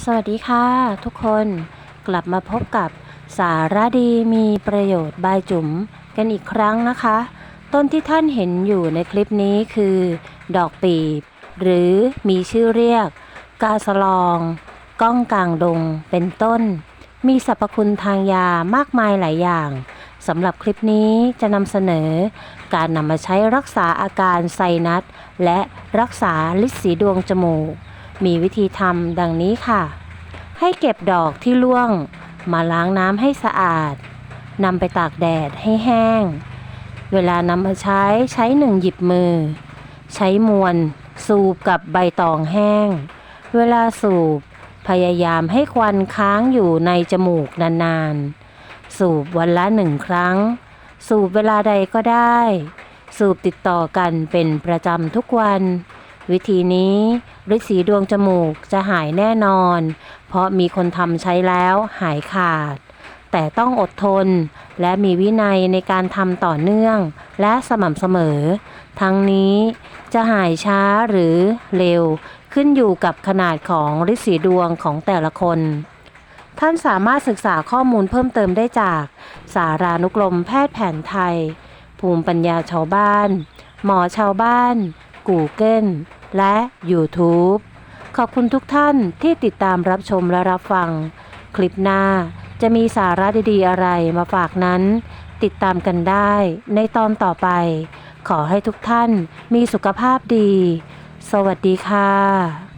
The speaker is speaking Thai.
สวัสดีค่ะ ทุกคนกลับมาพบกับสาระดีมีประโยชน์บายจุ๋มกันอีกครั้งนะคะ ต้นที่ท่านเห็นอยู่ในคลิปนี้คือ ดอกปีบ หรือมีชื่อเรียก กาสลอง ก้องกลางดงเป็นต้น มีสรรพคุณทางยามากมายหลายอย่างสำหรับคลิปนี้จะนำเสนอ การนำมาใช้รักษาอาการไซนัสและรักษาลิดสีดวงจมูก มีวิธีทำดังนี้ค่ะ ให้เก็บดอกที่ร่วง มาล้างน้ำให้สะอาดนำไปตากแดดให้แห้ง เวลานำมาใช้ใช้หนึ่งหยิบมือ ใช้มวน สูบกับใบตองแห้ง เวลาสูบ พยายามให้ควันค้างอยู่ในจมูกนานๆ สูบวันละหนึ่งครั้ง สูบเวลาใดก็ได้ สูบติดต่อกันเป็นประจำทุกวัน วิธีนี้ฤทธิ์สีดวงจมูกจะหายแน่นอน เพราะมีคนทำใช้แล้วหายขาด แต่ต้องอดทนและมีวินัยในการทำต่อเนื่องและสม่ำเสมอ ทั้งนี้จะหายช้าหรือเร็วขึ้นอยู่กับขนาดของฤทธิ์สีดวงของแต่ละคน ท่านสามารถศึกษาข้อมูลเพิ่มเติมได้จาก สารานุกรมแพทย์แผนไทย ภูมิปัญญาชาวบ้าน หมอชาวบ้าน Google และ YouTube ขอบคุณทุกท่านที่ติดตามรับชมและรับฟัง คลิปหน้าจะมีสาระดีๆอะไรมาฝากนั้น ติดตามกันได้ในตอนต่อไป ขอให้ทุกท่านมีสุขภาพดี สวัสดีค่ะ